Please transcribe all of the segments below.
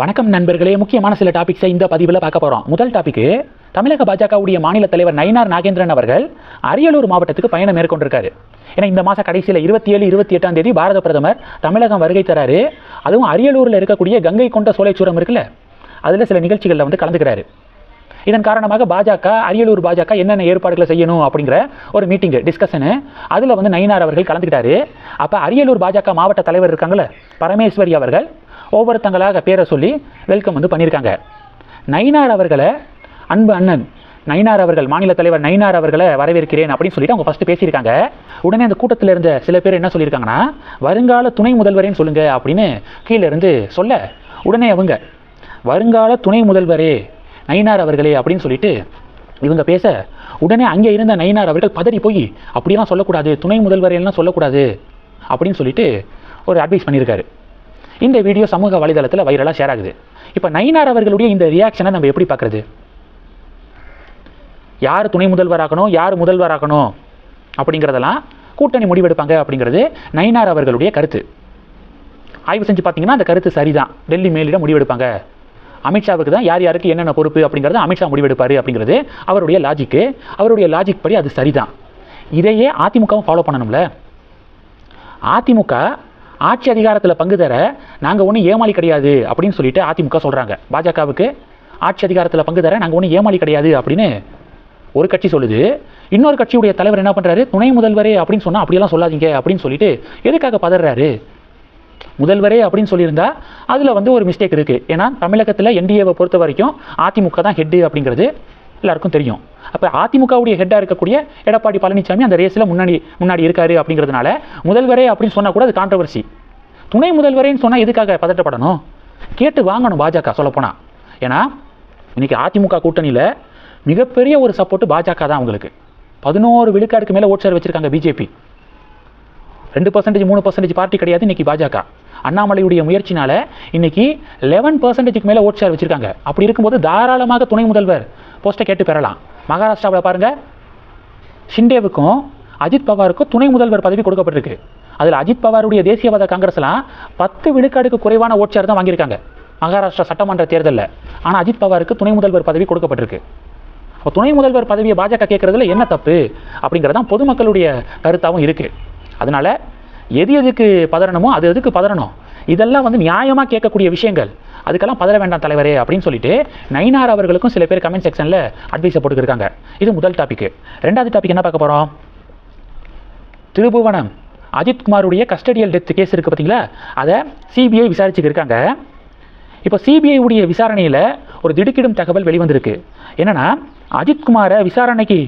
வணக்கம் நண்பர்களே. முக்கியமான சில டாபிக்ஸை இந்த பதிவில் பார்க்க போகிறோம் முதல் டாபிக்கு தமிழக பாஜகவுடைய மாநில தலைவர் நயினார் நாகேந்திரன் அவர்கள் அரியலூர் மாவட்டத்துக்கு பயணம் மேற்கொண்டிருக்காரு. ஏன்னா இந்த மாதம் கடைசியில் இருபத்தி ஏழு இருபத்தி எட்டாம் தேதி பாரத பிரதமர் தமிழகம் வருகை தராரு. அதுவும் அரியலூரில் இருக்கக்கூடிய கங்கை கொண்ட சோலைச்சுரம் இருக்குல்ல அதில் சில நிகழ்ச்சிகளில் வந்து கலந்துக்கிறாரு. இதன் காரணமாக பாஜக அரியலூர் பாஜக என்னென்ன ஏற்பாடுகளை செய்யணும் அப்படிங்கிற ஒரு மீட்டிங்கு டிஸ்கஷனு அதில் வந்து நயினார் அவர்கள் கலந்துக்கிட்டாரு. அப்போ அரியலூர் பாஜக மாவட்ட தலைவர் இருக்காங்களே பரமேஸ்வரி அவர்கள் ஒவ்வொருத்தங்களாக பேரை சொல்லி வெல்கம் வந்து பண்ணியிருக்காங்க. நயினார் அவர்களை அன்பு அண்ணன் நயினார் அவர்கள் மாநில தலைவர் நயினார் அவர்களை வரவேற்கிறேன் அப்படின்னு சொல்லிட்டு அவங்க ஃபஸ்ட்டு பேசியிருக்காங்க. உடனே அந்த கூட்டத்தில் இருந்த சில பேர் என்ன சொல்லியிருக்காங்கன்னா வருங்கால துணை முதல்வரேன்னு சொல்லுங்க அப்படின்னு கீழே இருந்து சொல்ல உடனே அவங்க வருங்கால துணை முதல்வரே நயினார் அவர்களே அப்படின்னு சொல்லிட்டு இவங்க பேச உடனே அங்கே இருந்த நயினார் அவர்கள் பதறி போய் அப்படிலாம் சொல்லக்கூடாது துணை முதல்வர் எல்லாம் சொல்லக்கூடாது அப்படின்னு சொல்லிட்டு ஒரு அட்வைஸ் பண்ணியிருக்காரு. இந்த வீடியோ சமூக வலைதளத்தில் வைரலாக ஷேர் ஆகுது. இப்போ நயினார் அவர்களுடைய இந்த ரியாக்ஷனை நம்ம எப்படி பார்க்குறது? யார் துணை முதல்வராகணும் யார் முதல்வராகணும் அப்படிங்கிறதெல்லாம் கூட்டணி முடிவெடுப்பாங்க அப்படிங்கிறது நயினார் அவர்களுடைய கருத்து. ஆய்வு செஞ்சு பார்த்தீங்கன்னா அந்த கருத்து சரிதான். டெல்லி மேலிடம் முடிவெடுப்பாங்க. அமித்ஷாவுக்கு தான் யார் யாருக்கு என்னென்ன பொறுப்பு அப்படிங்கிறத அமித்ஷா முடிவெடுப்பார் அப்படிங்கிறது அவருடைய லாஜிக்கு அவருடைய லாஜிக் படி அது சரிதான். இதையே அதிமுகவும் ஃபாலோ பண்ணணும்ல. அதிமுக ஆட்சி அதிகாரத்தில் பங்கு தர நாங்கள் ஒன்றும் ஏமாளி கிடையாது அப்படின்னு சொல்லிட்டு அதிமுக சொல்கிறாங்க பாஜகவுக்கு ஆட்சி அதிகாரத்தில் பங்கு தர நாங்கள் ஒன்றும் ஏமாளி கிடையாது அப்படின்னு ஒரு கட்சி சொல்லுது. இன்னொரு கட்சியுடைய தலைவர் என்ன பண்ணுறாரு துணை முதல்வரே அப்படின்னு சொன்னால் அப்படியெல்லாம் சொல்லாதீங்க அப்படின்னு சொல்லிட்டு எதுக்காக பதறாரு? முதல்வரே அப்படின்னு சொல்லியிருந்தா அதில் வந்து ஒரு மிஸ்டேக் இருக்குது ஏன்னா தமிழகத்தில் என்டிஏவை பொறுத்த வரைக்கும் அதிமுக தான் ஹெட்டு அப்படிங்கிறது. எல்லாருக்கும் தெரியும். அப்போ அதிமுகவுடைய ஹெட்டாக இருக்கக்கூடிய எடப்பாடி பழனிசாமி அந்த ரேஸில் முன்னாடி முன்னாடி இருக்காரு அப்படிங்கிறதுனால முதல்வரே அப்படின்னு சொன்னால் கூட அது கான்ட்ரவர்சி துணை முதல்வரேன்னு சொன்னால் எதுக்காக பதட்டப்படணும்? கேட்டு வாங்கணும் பாஜக சொல்லப்போனால் ஏன்னா இன்றைக்கி அதிமுக கூட்டணியில் மிகப்பெரிய ஒரு சப்போர்ட் பாஜக தான் அவங்களுக்கு. பதினோரு விழுக்காடுக்கு மேலே ஓட் ஷேர் வச்சிருக்காங்க பிஜேபி ரெண்டு பர்சன்டேஜ் மூணு பர்சன்டேஜ் பார்ட்டி கிடையாது இன்றைக்கி பாஜக. அண்ணாமலையுடைய முயற்சினால் இன்றைக்கி லெவன் பர்சன்டேஜுக்கு மேலே ஓட் ஷேர் வச்சிருக்காங்க. அப்படி இருக்கும்போது தாராளமாக துணை முதல்வர் போஸ்ட்டை கேட்டு பெறலாம். மகாராஷ்டிராவில் பாருங்கள் ஷிண்டேவுக்கும் அஜித் பவாருக்கும் துணை முதல்வர் பதவி கொடுக்கப்பட்டிருக்கு. அதில் அஜித் பவாருடைய தேசியவாத காங்கிரஸ்லாம் பத்து விழுக்காடுக்கு குறைவான ஓட் ஷேர் தான் வாங்கியிருக்காங்க. மகாராஷ்டிரா சட்டமன்ற தேர்தலில். ஆனால் அஜித் பவாருக்கு துணை முதல்வர் பதவி கொடுக்கப்பட்டிருக்கு. அப்போ துணை முதல்வர் பதவியை பாஜக கேட்குறதுல என்ன தப்பு? அப்படிங்கிறது தான் பொதுமக்களுடைய கருத்தாகவும் இருக்குது அதனால் எது எதுக்கு பதறணுமோ அது எதுக்கு பதறணும்? இதெல்லாம் வந்து நியாயமாக கேட்கக்கூடிய விஷயங்கள். அதுக்கெல்லாம் பதற வேண்டாம் தலைவரே அப்படின்னு சொல்லிட்டு நைனார் அவர்களுக்கும் சில பேர் கமெண்ட் செக்ஷனில் அட்வைஸை போட்டுக்கிருக்காங்க. இது முதல் டாபிக் ரெண்டாவது டாபிக் என்ன பார்க்க போகிறோம் திருபுவனம். அஜித்குமாருடைய கஸ்டடியல் டெத் கேஸ் இருக்குது பார்த்தீங்களா? அதை சிபிஐ விசாரிச்சுக்கிருக்காங்க. இப்போ சிபிஐ உடைய விசாரணையில் ஒரு திடுக்கிடும் தகவல் வெளிவந்திருக்கு. என்னென்னா அஜித்குமாரை விசாரணைக்கு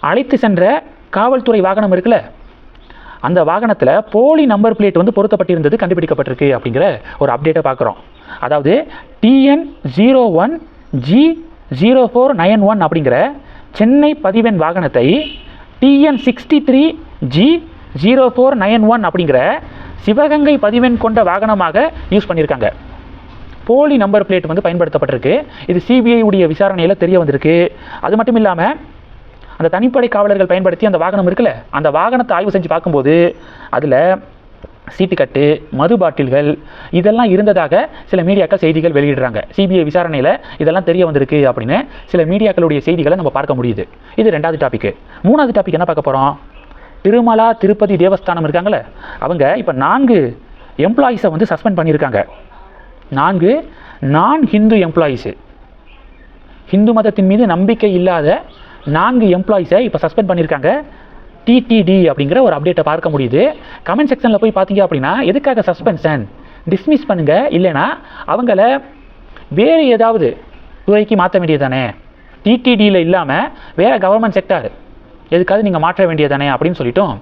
அழைத்து சென்ற காவல்துறை வாகனம் இருக்குல்ல? அந்த வாகனத்தில் போலி நம்பர் பிளேட் வந்து பொருத்தப்பட்டிருந்தது கண்டுபிடிக்கப்பட்டிருக்கு அப்படிங்கிற ஒரு அப்டேட்டை பார்க்குறோம் அதாவது TN zero one G zero four nine one அப்படிங்கிற சென்னை பதிவெண் வாகனத்தை TN sixty three G zero four nine one அப்படிங்கிற சிவகங்கை பதிவெண் கொண்ட வாகனமாக யூஸ் பண்ணியிருக்காங்க. போலி நம்பர் பிளேட் வந்து பயன்படுத்தப்பட்டிருக்கு. இது சிபிஐ உடைய விசாரணையில் தெரிய வந்திருக்கு. அது மட்டும் இல்லாமல் அந்த தனிப்படை காவலர்கள் பயன்படுத்தி அந்த வாகனம் இருக்குல்ல அந்த வாகனத்தை ஆய்வு செஞ்சு பார்க்கும்போது அதில் சீட்டுக்கட்டு மது பாட்டில்கள் இதெல்லாம் இருந்ததாக சில மீடியாக்கள் செய்திகள் வெளியிடுறாங்க. சிபிஐ விசாரணையில் இதெல்லாம் தெரிய வந்திருக்கு அப்படின்னு சில மீடியாக்களுடைய செய்திகளை நம்ம பார்க்க முடியுது. இது ரெண்டாவது டாபிக் மூணாவது டாபிக் என்ன பார்க்க போகிறோம் திருமலா திருப்பதி தேவஸ்தானம் இருக்காங்களே அவங்க இப்போ நான்கு எம்ப்ளாயீஸை வந்து சஸ்பெண்ட் பண்ணியிருக்காங்க. நான்கு நான் ஹிந்து எம்ப்ளாயீஸு ஹிந்து மதத்தின் மீது நம்பிக்கை இல்லாத நான்கு எம்ப்ளாயிஸை இப்போ சஸ்பெண்ட் பண்ணியிருக்காங்க டிடிடி அப்படிங்கிற ஒரு அப்டேட்டை பார்க்க முடியுது. கமெண்ட் செக்ஷனில் போய் பார்த்தீங்க அப்படின்னா எதுக்காக சஸ்பென்ஷன் டிஸ்மிஸ் பண்ணுங்கள் இல்லைனா அவங்கள வேறு ஏதாவது துறைக்கு மாற்ற வேண்டியதானே டிடிடியில் இல்லாமல் வேறு கவர்மெண்ட் செக்டார் எதுக்காவது நீங்கள் மாற்ற வேண்டியதானே அப்படின்னு சொல்லிட்டோம்.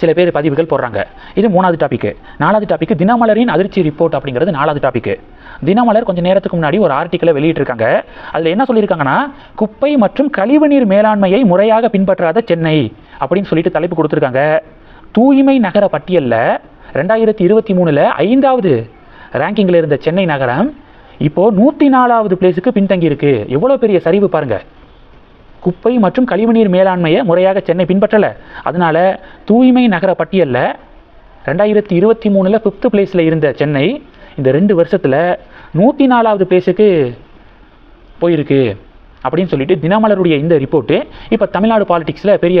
சில பேர் பதிவுகள் போடுறாங்க. இது மூணாவது டாப்பிக்கு நாலாவது டாப்பிக்கு தினமலரின் அதிர்ச்சி ரிப்போர்ட் அப்படிங்கிறது நாலாவது டாப்பிக்கு தினமலர் கொஞ்சம் நேரத்துக்கு முன்னாடி ஒரு ஆர்டிக்கலை வெளியிட்டிருக்காங்க. அதில் என்ன சொல்லியிருக்காங்கன்னா குப்பை மற்றும் கழிவுநீர் மேலாண்மையை முறையாக பின்பற்றாத சென்னை அப்படின்னு சொல்லிட்டு தலைப்பு கொடுத்துருக்காங்க. தூய்மை நகர பட்டியலில் ரெண்டாயிரத்தி இருபத்தி மூணில் ஐந்தாவது ரேங்கிங்கில் இருந்த சென்னை நகரம் இப்போது நூற்றி நாலாவது பிளேஸுக்கு பின்தங்கி இருக்குது எவ்வளோ பெரிய சரிவு பாருங்கள் குப்பை மற்றும் கழிவுநீர் மேலாண்மையை முறையாக சென்னை பின்பற்றலை. அதனால் தூய்மை நகர பட்டியலில் ரெண்டாயிரத்தி இருபத்தி மூணில் ஃபிஃப்த்து பிளேஸில் இருந்த சென்னை இந்த ரெண்டு வருஷத்தில் நூற்றி நாலாவது பிளேஸுக்கு போயிருக்கு. அப்படின்னு சொல்லிட்டு தினமலருடைய இந்த ரிப்போர்ட்டு இப்போ தமிழ்நாடு பாலிடிக்ஸில் பெரிய